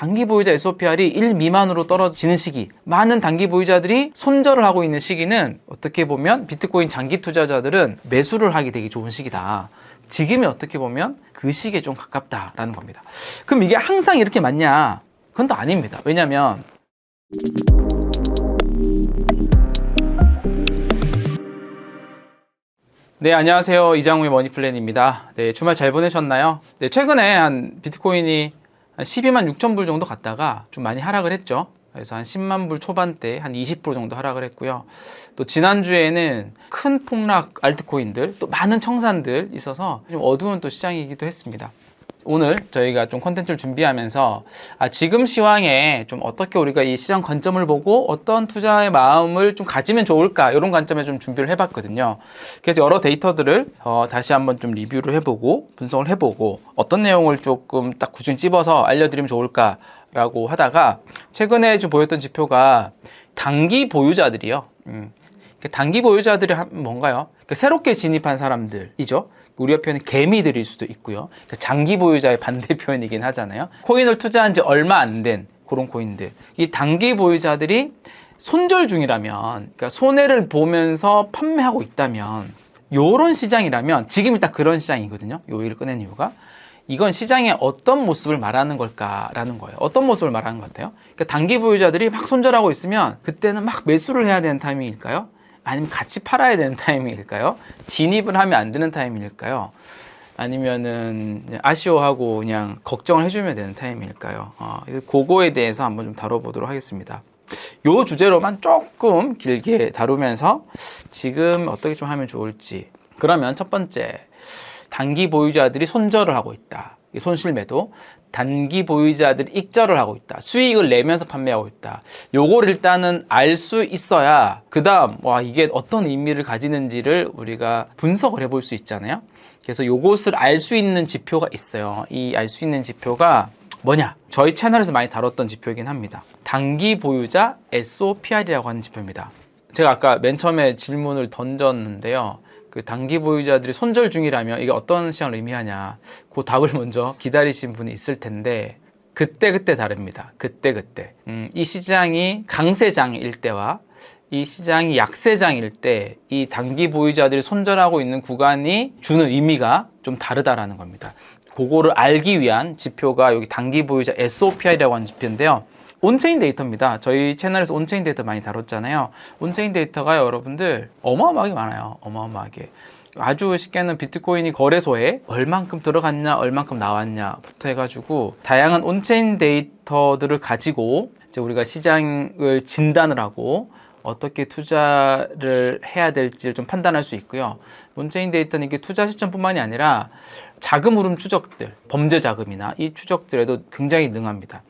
단기 보유자 SOPR이 1 미만으로 떨어지는 시기, 많은 단기 보유자들이 손절을 하고 있는 시기는 어떻게 보면 비트코인 장기 투자자들은 매수를 하기 되게 좋은 시기다. 지금이 어떻게 보면 그 시기에 좀 가깝다라는 겁니다. 그럼 이게 항상 이렇게 맞냐? 그건 또 아닙니다. 왜냐하면 네, 안녕하세요. 이장우의 머니플랜입니다. 네, 주말 잘 보내셨나요? 네, 최근에 한 비트코인이 한 12만 6천 불 정도 갔다가 좀 많이 하락을 했죠. 그래서 한 10만 불 초반대 한 20% 정도 하락을 했고요. 또 지난주에는 큰 폭락 알트코인들, 또 많은 청산들 있어서 좀 어두운 또 시장이기도 했습니다. 오늘 저희가 좀 컨텐츠를 준비하면서 아, 지금 시황에 좀 어떻게 우리가 이 시장 관점을 보고 어떤 투자의 마음을 좀 가지면 좋을까 이런 관점에 좀 준비를 해봤거든요. 그래서 여러 데이터들을 어, 다시 한번 좀 리뷰를 해보고 분석을 해보고 어떤 내용을 조금 딱 구중 집어서 알려드리면 좋을까라고 하다가 최근에 좀 보였던 지표가 단기 보유자들이요. 음. 단기 보유자들이 한- 뭔가요? 그러니까 새롭게 진입한 사람들이죠. 우리 표현은 개미들일 수도 있고요. 그러니까 장기 보유자의 반대 표현이긴 하잖아요. 코인을 투자한 지 얼마 안 된 그런 코인들. 이 단기 보유자들이 손절 중이라면, 그러니까 손해를 보면서 판매하고 있다면, 요런 시장이라면 지금이 딱 그런 시장이거든요. 요 얘기를 꺼낸 이유가. 이건 시장의 어떤 모습을 말하는 걸까라는 거예요. 어떤 모습을 말하는 것 같아요? 그러니까 단기 보유자들이 막 손절하고 있으면 그때는 막 매수를 해야 되는 타이밍일까요? 아니면 같이 팔아야 되는 타이밍일까요? 진입을 하면 안 되는 타이밍일까요? 아니면은 아쉬워하고 그냥 걱정을 해주면 되는 타이밍일까요? 어, 그거에 대해서 한번 좀 다뤄보도록 하겠습니다. 요 주제로만 조금 길게 다루면서 지금 어떻게 좀 하면 좋을지. 그러면 첫 번째, 단기 보유자들이 손절을 하고 있다. 이 손실 매도. 단기 보유자들이 익절을 하고 있다. 수익을 내면서 판매하고 있다. 요걸 일단은 알 수 있어야 그 다음 와 이게 어떤 의미를 가지는지를 우리가 분석을 해볼 수 있잖아요. 그래서 요것을 알 수 있는 지표가 있어요. 이 알 수 있는 지표가 뭐냐? 저희 채널에서 많이 다뤘던 지표이긴 합니다. 단기 보유자 SOPR이라고 하는 지표입니다. 제가 아까 맨 처음에 질문을 던졌는데요. 그 단기 보유자들이 손절 중이라면 이게 어떤 시장을 의미하냐. 그 답을 먼저 기다리신 분이 있을 텐데 그때 그때 다릅니다. 그때 그때. 음, 이 시장이 강세장일 때와 이 시장이 약세장일 때 이 단기 보유자들이 손절하고 있는 구간이 주는 의미가 좀 다르다라는 겁니다. 그거를 알기 위한 지표가 여기 단기 보유자 SOPR이라고 하는 지표인데요. 온체인 데이터입니다. 저희 채널에서 온체인 데이터 많이 다뤘잖아요. 온체인 데이터가 여러분들 어마어마하게 많아요. 어마어마하게. 아주 쉽게는 비트코인이 거래소에 얼만큼 들어갔냐, 얼만큼 나왔냐부터 해가지고 다양한 온체인 데이터들을 가지고 이제 우리가 시장을 진단을 하고 어떻게 투자를 해야 될지를 좀 판단할 수 있고요. 온체인 데이터는 이게 투자 시점뿐만이 아니라 자금 흐름 추적들, 범죄 자금이나 이 추적들에도 굉장히 능합니다.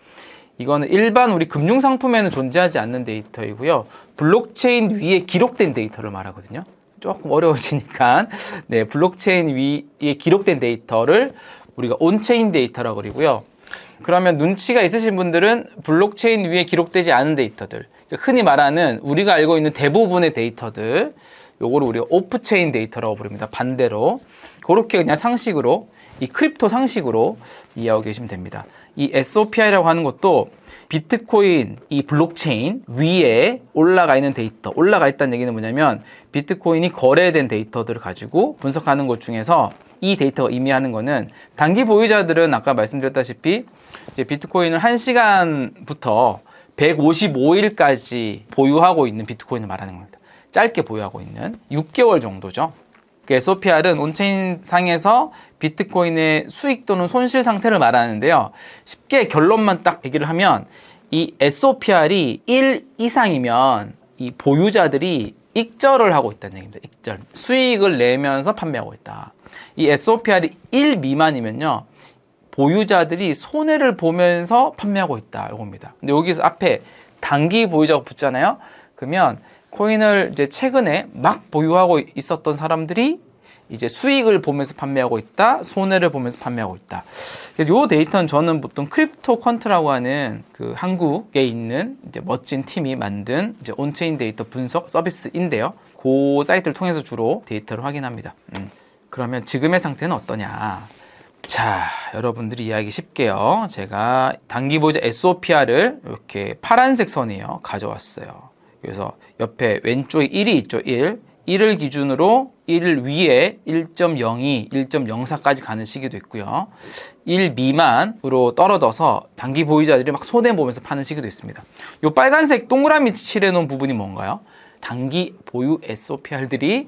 이거는 일반 우리 금융 상품에는 존재하지 않는 데이터이고요. 블록체인 위에 기록된 데이터를 말하거든요. 조금 어려워지니까 네, 블록체인 위에 기록된 데이터를 우리가 온체인 데이터라고 그러고요. 그러면 눈치가 있으신 분들은 블록체인 위에 기록되지 않은 데이터들, 그러니까 흔히 말하는 우리가 알고 있는 대부분의 데이터들, 요거를 우리가 오프체인 데이터라고 부릅니다. 반대로 그렇게 그냥 상식으로 이 크립토 상식으로 이해하고 계시면 됩니다. 이 SOPI라고 하는 것도 비트코인 이 블록체인 위에 올라가 있는 데이터, 올라가 있다는 얘기는 뭐냐면 비트코인이 거래된 데이터들을 가지고 분석하는 것 중에서 이 데이터가 의미하는 거는 단기 보유자들은 아까 말씀드렸다시피 이제 비트코인을 1시간부터 155일까지 보유하고 있는 비트코인을 말하는 겁니다. 짧게 보유하고 있는 6개월 정도죠. 그 SOPR은 온체인 상에서 비트코인의 수익 또는 손실 상태를 말하는데요. 쉽게 결론만 딱 얘기를 하면 이 SOPR이 1 이상이면 이 보유자들이 익절을 하고 있다는 얘기입니다. 익절. 수익을 내면서 판매하고 있다. 이 SOPR이 1 미만이면요. 보유자들이 손해를 보면서 판매하고 있다. 이겁니다. 근데 여기서 앞에 단기 보유자가 붙잖아요. 그러면 코인을 이제 최근에 막 보유하고 있었던 사람들이 이제 수익을 보면서 판매하고 있다, 손해를 보면서 판매하고 있다. 요 데이터는 저는 보통 크립토 퀀트라고 하는 그 한국에 있는 이제 멋진 팀이 만든 이제 온체인 데이터 분석 서비스인데요. 그 사이트를 통해서 주로 데이터를 확인합니다. 음. 그러면 지금의 상태는 어떠냐? 자, 여러분들이 이해하기 쉽게요. 제가 단기 보유자 SOPR을 이렇게 파란색 선이에요. 가져왔어요. 그래서 옆에 왼쪽에 1이 있죠. 1. 1을 기준으로 1 위에 1.02, 1.04까지 가는 시기도 있고요. 1 미만으로 떨어져서 단기 보유자들이 막 손해 보면서 파는 시기도 있습니다. 이 빨간색 동그라미 칠해 놓은 부분이 뭔가요? 단기 보유 SOPR들이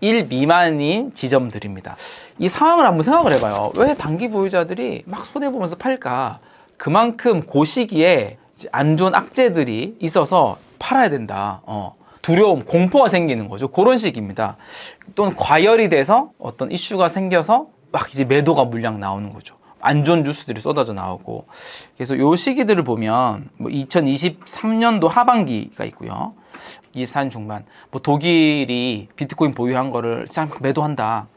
1 미만인 지점들입니다. 이 상황을 한번 생각을 해봐요. 왜 단기 보유자들이 막 손해 보면서 팔까? 그만큼 그 시기에 이제 안 좋은 악재들이 있어서 팔아야 된다. 어. 두려움, 공포가 생기는 거죠. 그런 식입니다. 또는 과열이 돼서 어떤 이슈가 생겨서 막 이제 매도가 물량 나오는 거죠. 안 좋은 뉴스들이 쏟아져 나오고. 그래서 요 시기들을 보면 뭐 2023년도 하반기가 있고요. 24년 중반. 뭐 독일이 비트코인 보유한 거를 시장 매도한다.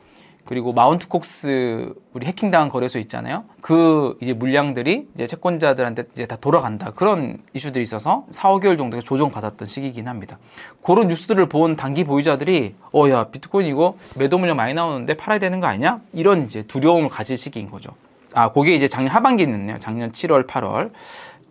그리고 마운트 콕스 우리 해킹당한 거래소 있잖아요. 그 이제 물량들이 이제 채권자들한테 이제 다 돌아간다. 그런 이슈들이 있어서 4, 5개월 정도 조정받았던 시기이긴 합니다. 그런 뉴스들을 본 단기 보유자들이 어, 야, 비트코인 이거 매도 물량 많이 나오는데 팔아야 되는 거 아니야? 이런 이제 두려움을 가질 시기인 거죠. 아, 그게 이제 작년 하반기였네요. 작년 7월, 8월.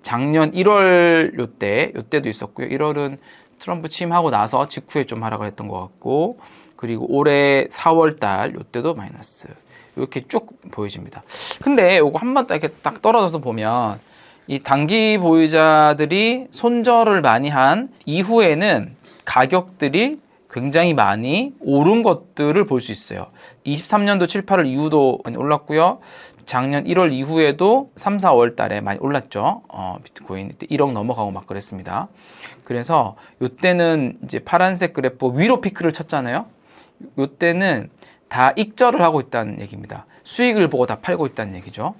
작년 1월 요때, 요때도 있었고요. 1월은 트럼프 취임하고 나서 직후에 좀 하락을 했던 것 같고, 그리고 올해 4월 달 요때도 마이너스. 이렇게 쭉 보여집니다. 근데 요거 한 번 딱 이렇게 딱 떨어져서 보면 이 단기 보유자들이 손절을 많이 한 이후에는 가격들이 굉장히 많이 오른 것들을 볼 수 있어요. 23년도 7, 8월 이후도 많이 올랐고요. 작년 1월 이후에도 3, 4월 달에 많이 올랐죠. 어, 비트코인 이때 1억 넘어가고 막 그랬습니다. 그래서 요때는 이제 파란색 그래프 위로 피크를 쳤잖아요. 요때는 다 익절을 하고 있다는 얘기입니다. 수익을 보고 다 팔고 있다는 얘기죠.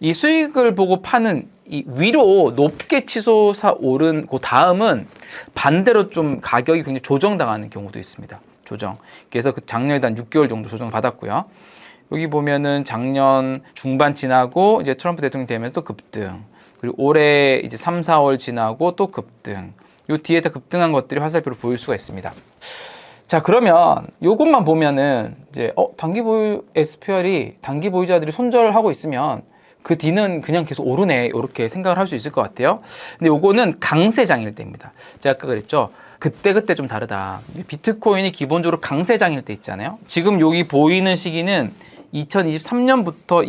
이 수익을 보고 파는 이 위로 높게 치솟아 오른 그 다음은 반대로 좀 가격이 굉장히 조정당하는 경우도 있습니다. 조정. 그래서 그 작년에 한 6개월 정도 조정 받았고요. 여기 보면은 작년 중반 지나고 이제 트럼프 대통령 되면서 또 급등. 그리고 올해 이제 3, 4월 지나고 또 급등. 요 뒤에 다 급등한 것들이 화살표로 보일 수가 있습니다. 자 그러면 요것만 보면은 이제 어 단기 보유 SPR이 단기 보유자들이 손절을 하고 있으면 그 뒤는 그냥 계속 오르네 이렇게 생각을 할 수 있을 것 같아요. 근데 요거는 강세장일 때입니다. 제가 아까 그랬죠. 그때 그때 좀 다르다. 비트코인이 기본적으로 강세장일 때 있잖아요. 지금 여기 보이는 시기는 2023년부터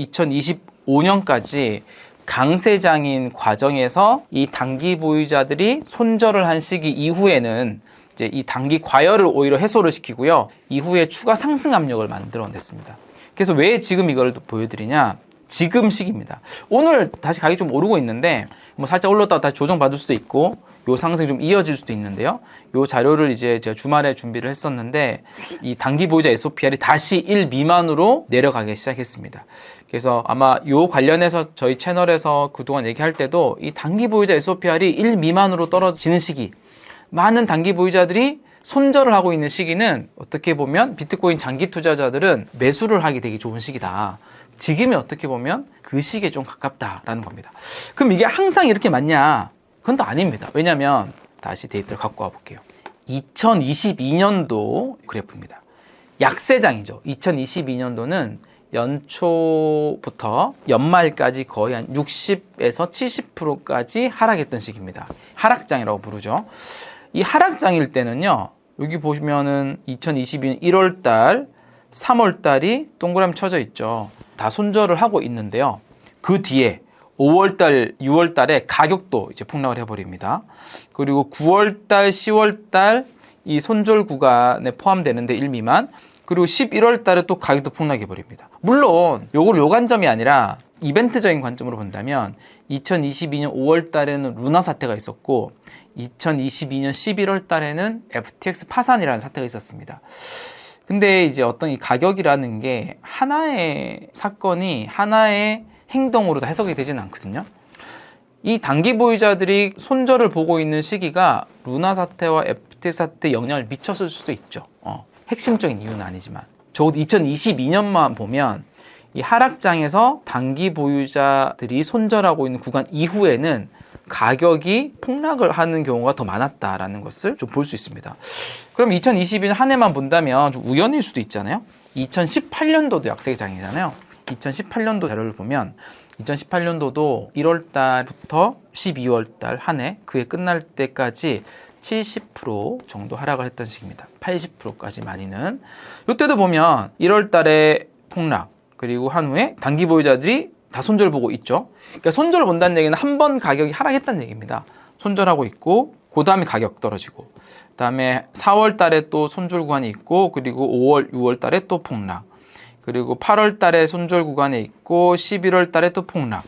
2025년까지 강세장인 과정에서 이 단기 보유자들이 손절을 한 시기 이후에는 이제 이 단기 과열을 오히려 해소를 시키고요. 이후에 추가 상승 압력을 만들어냈습니다. 그래서 왜 지금 이걸 보여드리냐? 지금 시기입니다. 오늘 다시 가격이 좀 오르고 있는데 뭐 살짝 올랐다가 다시 조정받을 수도 있고 요 상승이 좀 이어질 수도 있는데요. 요 자료를 이제 제가 주말에 준비를 했었는데 이 단기 보유자 SOPR이 다시 1 미만으로 내려가기 시작했습니다. 그래서 아마 요 관련해서 저희 채널에서 그동안 얘기할 때도 이 단기 보유자 SOPR이 1 미만으로 떨어지는 시기 많은 단기 보유자들이 손절을 하고 있는 시기는 어떻게 보면 비트코인 장기 투자자들은 매수를 하기 되게 좋은 시기다. 지금이 어떻게 보면 그 시기에 좀 가깝다라는 겁니다. 그럼 이게 항상 이렇게 맞냐? 그건 또 아닙니다. 왜냐하면 다시 데이터를 갖고 와 볼게요. 2022년도 그래프입니다. 약세장이죠. 2022년도는 연초부터 연말까지 거의 한 60에서 70%까지 하락했던 시기입니다. 하락장이라고 부르죠. 이 하락장일 때는요. 여기 보시면은 2022년 1월 달, 3월 달이 동그라미 쳐져 있죠. 다 손절을 하고 있는데요. 그 뒤에 5월 달, 6월 달에 가격도 이제 폭락을 해버립니다. 그리고 9월 달, 10월 달 이 손절 구간에 포함되는데 1 미만. 그리고 11월 달에 또 가격도 폭락해 버립니다. 물론 요걸 요 관점이 아니라 이벤트적인 관점으로 본다면 2022년 5월 달에는 루나 사태가 있었고 2022년 11월 달에는 FTX 파산이라는 사태가 있었습니다. 근데 이제 어떤 이 가격이라는 게 하나의 사건이 하나의 행동으로 다 해석이 되지는 않거든요. 이 단기 보유자들이 손절을 보고 있는 시기가 루나 사태와 FTX 사태 영향을 미쳤을 수도 있죠. 어, 핵심적인 이유는 아니지만 적어도 2022년만 보면 이 하락장에서 단기 보유자들이 손절하고 있는 구간 이후에는 가격이 폭락을 하는 경우가 더 많았다라는 것을 좀 볼 수 있습니다. 그럼 2022년 한 해만 본다면 좀 우연일 수도 있잖아요. 2018년도도 약세장이잖아요. 2018년도 자료를 보면 2018년도도 1월 달부터 12월 달 한 해 그해 끝날 때까지 70% 정도 하락을 했던 시기입니다. 80%까지 많이는. 이때도 보면 1월 달에 폭락 그리고 한 후에 단기 보유자들이 다 손절 보고 있죠. 그러니까 손절 본다는 얘기는 한 번 가격이 하락했다는 얘기입니다. 손절하고 있고 그 다음에 가격 떨어지고 그 다음에 4월 달에 또 손절 구간이 있고 그리고 5월, 6월 달에 또 폭락. 그리고 8월 달에 손절 구간에 있고 11월 달에 또 폭락.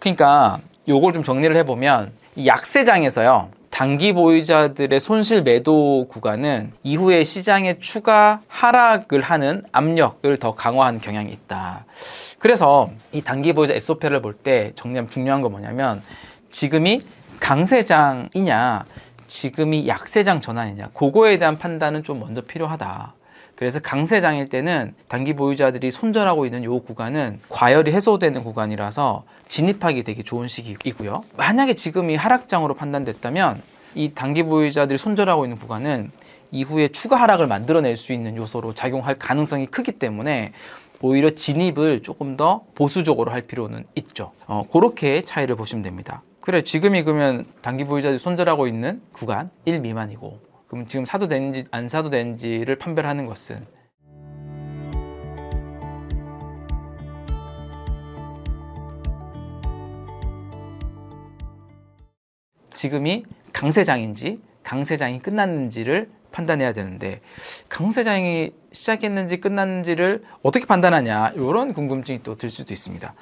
그러니까 요걸 좀 정리를 해 보면 이 약세장에서요. 단기 보유자들의 손실 매도 구간은 이후에 시장에 추가 하락을 하는 압력을 더 강화하는 경향이 있다. 그래서 이 단기 보유자 SOP를 볼 때 정리하면 중요한 건 뭐냐면 지금이 강세장이냐 지금이 약세장 전환이냐 그거에 대한 판단은 좀 먼저 필요하다. 그래서 강세장일 때는 단기 보유자들이 손절하고 있는 요 구간은 과열이 해소되는 구간이라서 진입하기 되게 좋은 시기이고요. 만약에 지금이 하락장으로 판단됐다면 이 단기 보유자들이 손절하고 있는 구간은 이후에 추가 하락을 만들어낼 수 있는 요소로 작용할 가능성이 크기 때문에 오히려 진입을 조금 더 보수적으로 할 필요는 있죠. 어, 그렇게 차이를 보시면 됩니다. 그래 지금이 그러면 단기 보유자들이 손절하고 있는 구간 1 미만이고 그럼 지금 사도 되는지 안 사도 되는지를 판별하는 것은 지금이 강세장인지 강세장이 끝났는지를 판단해야 되는데 강세장이 시작했는지 끝났는지를 어떻게 판단하냐 이런 궁금증이 또 들 수도 있습니다.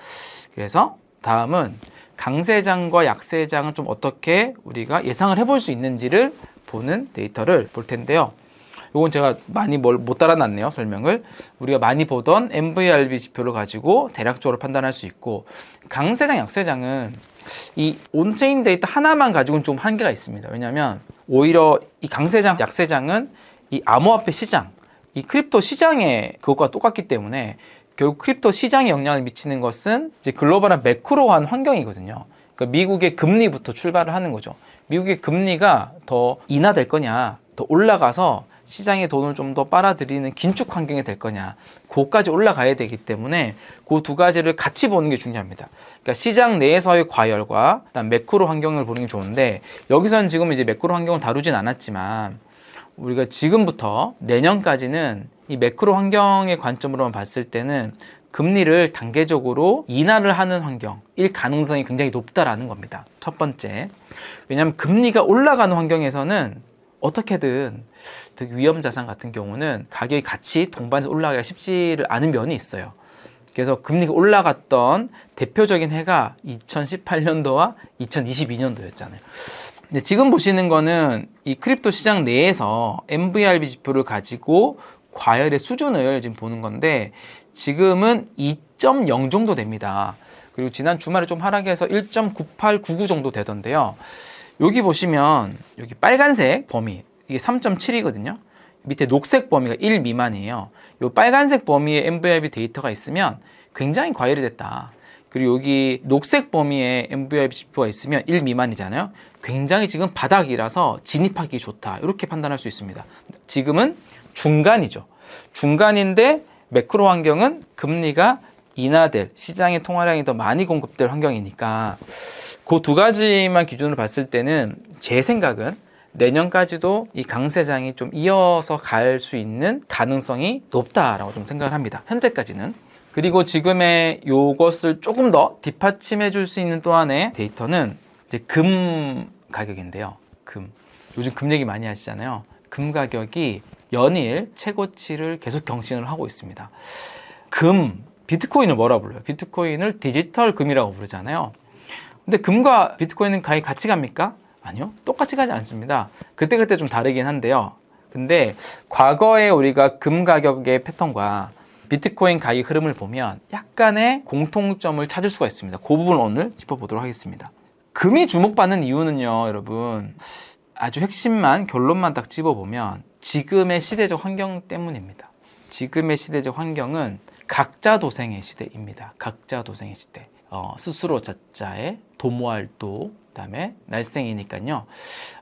그래서 다음은 강세장과 약세장을 좀 어떻게 우리가 예상을 해볼 수 있는지를 보는 데이터를 볼 텐데요. 이건 제가 많이 뭘 못 따라놨네요 설명을. 우리가 많이 보던 MVRB 지표를 가지고 대략적으로 판단할 수 있고 강세장 약세장은 이 온체인 데이터 하나만 가지고는 좀 한계가 있습니다. 왜냐하면 오히려 이 강세장 약세장은 이 암호화폐 시장 이 크립토 시장의 그것과 똑같기 때문에 결국 크립토 시장에 영향을 미치는 것은 이제 글로벌한 매크로한 환경이거든요. 그러니까 미국의 금리부터 출발을 하는 거죠 미국의 금리가 더 인하될 거냐 더 올라가서 시장의 돈을 좀 더 빨아들이는 긴축 환경이 될 거냐 그까지 올라가야 되기 때문에 그 두 가지를 같이 보는 게 중요합니다. 그러니까 시장 내에서의 과열과 그다음 매크로 환경을 보는 게 좋은데 여기서는 지금 이제 매크로 환경을 다루진 않았지만 우리가 지금부터 내년까지는 이 매크로 환경의 관점으로만 봤을 때는 금리를 단계적으로 인하를 하는 환경일 가능성이 굉장히 높다라는 겁니다. 첫 번째. 왜냐하면 금리가 올라가는 환경에서는 어떻게든 특히 위험 자산 같은 경우는 가격이 같이 동반해서 올라가기가 쉽지를 않은 면이 있어요. 그래서 금리가 올라갔던 대표적인 해가 2018년도와 2022년도였잖아요. 근데 지금 보시는 거는 이 크립토 시장 내에서 MVRB 지표를 가지고 과열의 수준을 지금 보는 건데 지금은 2.0 정도 됩니다. 그리고 지난 주말에 좀 하락해서 1.9899 정도 되던데요. 여기 보시면 여기 빨간색 범위 이게 3.7이거든요. 밑에 녹색 범위가 1 미만이에요. 이 빨간색 범위의 MVRB 데이터가 있으면 굉장히 과열이 됐다. 그리고 여기 녹색 범위의 MVRB 지표가 있으면 1 미만이잖아요. 굉장히 지금 바닥이라서 진입하기 좋다. 이렇게 판단할 수 있습니다. 지금은 중간이죠. 중간인데 매크로 환경은 금리가 인하될 시장의 통화량이 더 많이 공급될 환경이니까 그 두 가지만 기준으로 봤을 때는 제 생각은 내년까지도 이 강세장이 좀 이어서 갈 수 있는 가능성이 높다라고 좀 생각을 합니다. 현재까지는. 그리고 지금의 요것을 조금 더 뒷받침해 줄 수 있는 또 하나의 데이터는 이제 금 가격인데요. 금. 요즘 금 얘기 많이 하시잖아요. 금 가격이 연일 최고치를 계속 경신을 하고 있습니다. 금, 비트코인을 뭐라 불러요? 비트코인을 디지털 금이라고 부르잖아요. 근데 금과 비트코인은 가히 같이 갑니까? 아니요. 똑같이 가지 않습니다. 그때그때 좀 다르긴 한데요. 근데 과거에 우리가 금 가격의 패턴과 비트코인 가격 흐름을 보면 약간의 공통점을 찾을 수가 있습니다. 그 부분 오늘 짚어보도록 하겠습니다. 금이 주목받는 이유는요, 여러분. 아주 핵심만, 결론만 딱 집어보면 지금의 시대적 환경 때문입니다. 지금의 시대적 환경은 각자 도생의 시대입니다. 각자 도생의 시대. 어, 스스로 자자의 도모활도 그다음에 날생이니까요.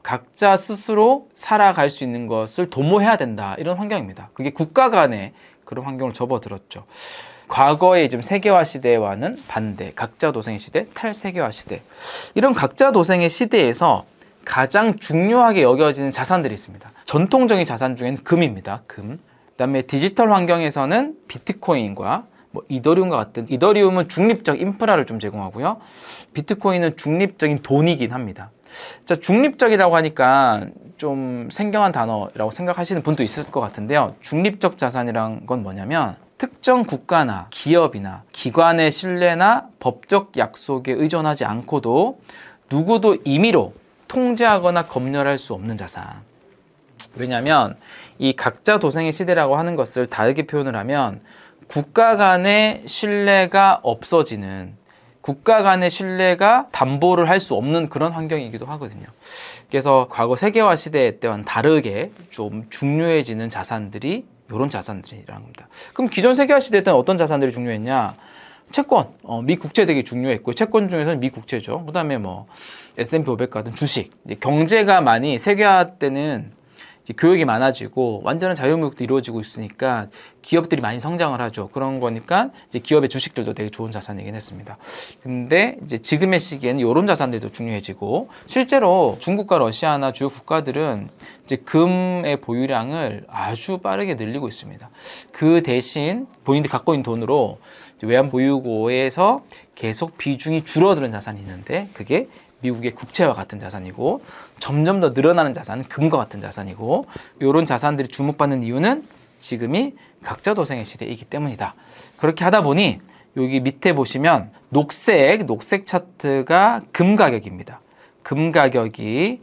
각자 스스로 살아갈 수 있는 것을 도모해야 된다 이런 환경입니다. 그게 국가 간의 그런 환경을 접어들었죠. 과거의 지금 세계화 시대와는 반대, 각자 도생의 시대, 탈세계화 시대. 이런 각자 도생의 시대에서 가장 중요하게 여겨지는 자산들이 있습니다. 전통적인 자산 중에는 금입니다. 금. 그다음에 디지털 환경에서는 비트코인과 뭐 이더리움과 같은 이더리움은 중립적 인프라를 좀 제공하고요. 비트코인은 중립적인 돈이긴 합니다. 자, 중립적이라고 하니까 좀 생경한 단어라고 생각하시는 분도 있을 것 같은데요. 중립적 자산이란 건 뭐냐면 특정 국가나 기업이나 기관의 신뢰나 법적 약속에 의존하지 않고도 누구도 임의로 통제하거나 검열할 수 없는 자산. 왜냐하면 이 각자 도생의 시대라고 하는 것을 다르게 표현을 하면 국가 간의 신뢰가 없어지는 국가 간의 신뢰가 담보를 할 수 없는 그런 환경이기도 하거든요. 그래서 과거 세계화 시대 때와는 다르게 좀 중요해지는 자산들이 이런 자산들이라는 겁니다. 그럼 기존 세계화 시대 때는 어떤 자산들이 중요했냐? 채권, 어, 미 국채 되게 중요했고 채권 중에서는 미 국채죠. 그다음에 뭐 S&P 500 같은 주식. 경제가 많이 세계화 때는 교육이 많아지고 완전한 자유무역도 이루어지고 있으니까 기업들이 많이 성장을 하죠. 그런 거니까 이제 기업의 주식들도 되게 좋은 자산이긴 했습니다. 근데 이제 지금의 시기에는 이런 자산들도 중요해지고 실제로 중국과 러시아나 주요 국가들은 이제 금의 보유량을 아주 빠르게 늘리고 있습니다. 그 대신 본인들이 갖고 있는 돈으로 외환 보유고에서 계속 비중이 줄어드는 자산이 있는데 그게 미국의 국채와 같은 자산이고 점점 더 늘어나는 자산은 금과 같은 자산이고 이런 자산들이 주목받는 이유는 지금이 각자 도생의 시대이기 때문이다. 그렇게 하다 보니 여기 밑에 보시면 녹색 녹색 차트가 금 가격입니다. 금 가격이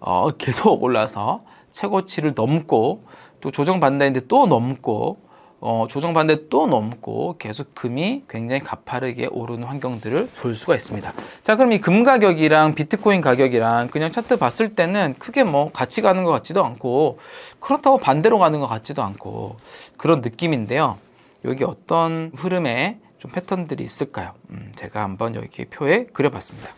어, 계속 올라서 최고치를 넘고 또 조정받는다 했는데 또 넘고 어, 조정받는데 또 넘고 계속 금이 굉장히 가파르게 오르는 환경들을 볼 수가 있습니다. 자, 그럼 이 금 가격이랑 비트코인 가격이랑 그냥 차트 봤을 때는 크게 뭐 같이 가는 것 같지도 않고 그렇다고 반대로 가는 것 같지도 않고 그런 느낌인데요. 여기 어떤 흐름에 좀 패턴들이 있을까요? 음, 제가 한번 여기 표에 그려봤습니다.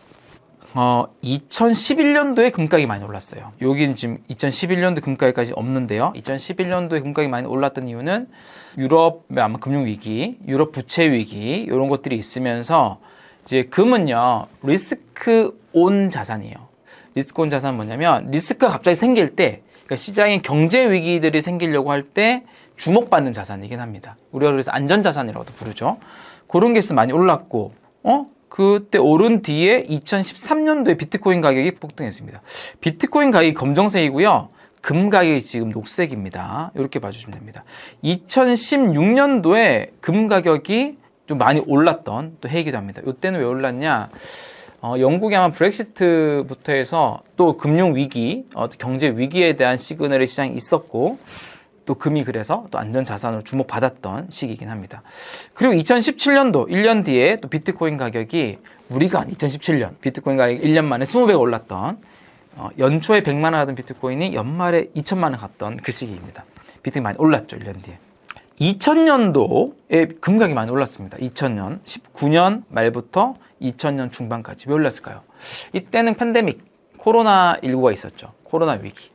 어, 2011년도에 금가격이 많이 올랐어요. 여기는 지금 2011년도 금가격까지 없는데요. 2011년도에 금가격이 많이 올랐던 이유는 유럽의 아마 금융위기, 유럽 부채 위기, 이런 것들이 있으면서 이제 금은요, 리스크 온 자산이에요. 리스크 온 자산은 뭐냐면, 리스크가 갑자기 생길 때, 그러니까 시장에 경제 위기들이 생기려고 할 때 주목받는 자산이긴 합니다. 우리가 그래서 안전 자산이라고도 부르죠. 그런 게 있으면 많이 올랐고, 어? 그때 오른 뒤에 2013년도에 비트코인 가격이 폭등했습니다. 비트코인 가격이 검정색이고요. 금 가격이 지금 녹색입니다. 이렇게 봐주시면 됩니다. 2016년도에 금 가격이 좀 많이 올랐던 또 해이기도 합니다. 이때는 왜 올랐냐? 어, 영국이 아마 브렉시트부터 해서 또 금융 위기, 어, 경제 위기에 대한 시그널의 시장이 있었고 또 금이 그래서 또 안전 자산으로 주목받았던 시기이긴 합니다. 그리고 2017년도 1년 뒤에 또 비트코인 가격이 우리가 2017년 비트코인 가격이 1년 만에 20배 올랐던 어, 연초에 100만 원 하던 비트코인이 연말에 2천만 원 갔던 그 시기입니다. 비트코인 많이 올랐죠, 1년 뒤에. 2000년도에 금가격이 많이 올랐습니다. 2000년, 19년 말부터 2000년 중반까지. 왜 올랐을까요? 이때는 팬데믹, 코로나19가 있었죠. 코로나 위기.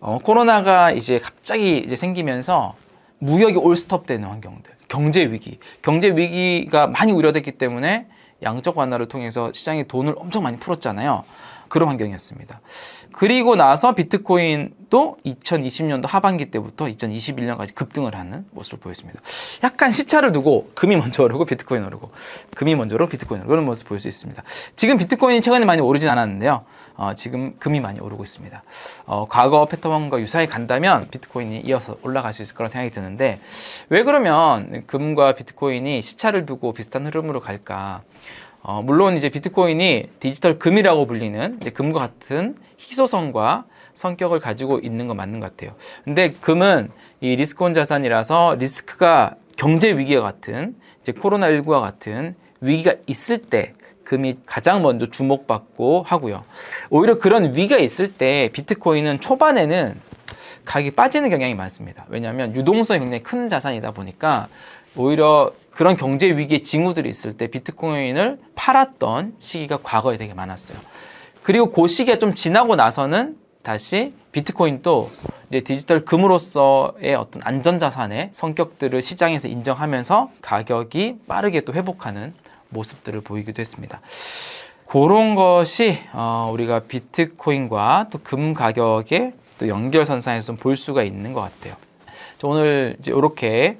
어, 코로나가 이제 갑자기 이제 생기면서 무역이 올스톱 되는 환경들. 경제 위기. 경제 위기가 많이 우려됐기 때문에 양적 완화를 통해서 시장에 돈을 엄청 많이 풀었잖아요. 그런 환경이었습니다. 그리고 나서 비트코인도 2020년도 하반기 때부터 2021년까지 급등을 하는 모습을 보였습니다. 약간 시차를 두고 금이 먼저 오르고 비트코인 오르고 금이 먼저 오르고 비트코인 오르고 그런 모습 을 볼 수 있습니다. 지금 비트코인이 최근에 많이 오르진 않았는데요. 어, 지금 금이 많이 오르고 있습니다. 어, 과거 패턴과 유사히 간다면 비트코인이 이어서 올라갈 수 있을 거라 생각이 드는데 왜 그러면 금과 비트코인이 시차를 두고 비슷한 흐름으로 갈까? 어, 물론 이제 비트코인이 디지털 금이라고 불리는 이제 금과 같은 희소성과 성격을 가지고 있는 건 맞는 것 같아요. 근데 금은 이 리스크온 자산이라서 리스크가 경제 위기와 같은 이제 코로나19와 같은 위기가 있을 때 금이 가장 먼저 주목받고 하고요. 오히려 그런 위기가 있을 때 비트코인은 초반에는 가격이 빠지는 경향이 많습니다. 왜냐하면 유동성이 굉장히 큰 자산이다 보니까 오히려 그런 경제 위기의 징후들이 있을 때 비트코인을 팔았던 시기가 과거에 되게 많았어요. 그리고 그 시기가 좀 지나고 나서는 다시 비트코인도 이제 디지털 금으로서의 어떤 안전자산의 성격들을 시장에서 인정하면서 가격이 빠르게 또 회복하는 모습들을 보이기도 했습니다. 그런 것이 어, 우리가 비트코인과 또 금 가격의 또 연결선상에서 좀 볼 수가 있는 것 같아요. 저 오늘 이제 이렇게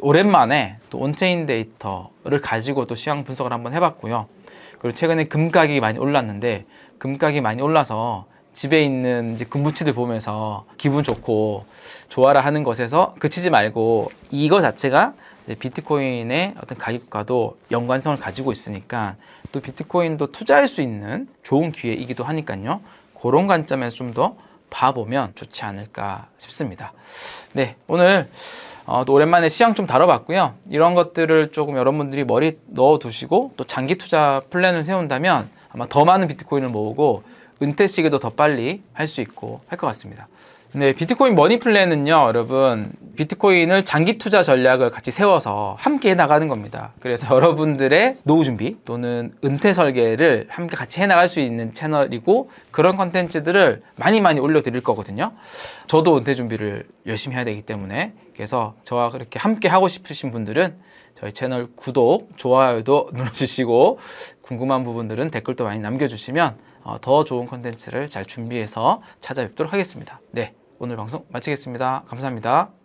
오랜만에 또 온체인 데이터를 가지고 또 시황 분석을 한번 해봤고요. 그리고 최근에 금 가격이 많이 올랐는데 금 가격이 많이 올라서 집에 있는 이제 금부치들 보면서 기분 좋고 좋아라 하는 것에서 그치지 말고 이거 자체가 비트코인의 어떤 가격과도 연관성을 가지고 있으니까 또 비트코인도 투자할 수 있는 좋은 기회이기도 하니까요. 그런 관점에서 좀 더 봐보면 좋지 않을까 싶습니다. 네, 오늘 어, 또 오랜만에 시황 좀 다뤄봤고요. 이런 것들을 조금 여러분들이 머리 넣어두시고 또 장기 투자 플랜을 세운다면 아마 더 많은 비트코인을 모으고 은퇴 시기도 더 빨리 할 수 있고 할 것 같습니다. 네, 비트코인 머니 플랜은요, 여러분, 비트코인을 장기 투자 전략을 같이 세워서 함께 해 나가는 겁니다. 그래서 여러분들의 노후 준비 또는 은퇴 설계를 함께 같이 해 나갈 수 있는 채널이고 그런 컨텐츠들을 많이 많이 올려 드릴 거거든요. 저도 은퇴 준비를 열심히 해야 되기 때문에 그래서 저와 그렇게 함께 하고 싶으신 분들은 저희 채널 구독, 좋아요도 눌러주시고 궁금한 부분들은 댓글도 많이 남겨주시면 어, 더 좋은 컨텐츠를 잘 준비해서 찾아뵙도록 하겠습니다. 네, 오늘 방송 마치겠습니다. 감사합니다.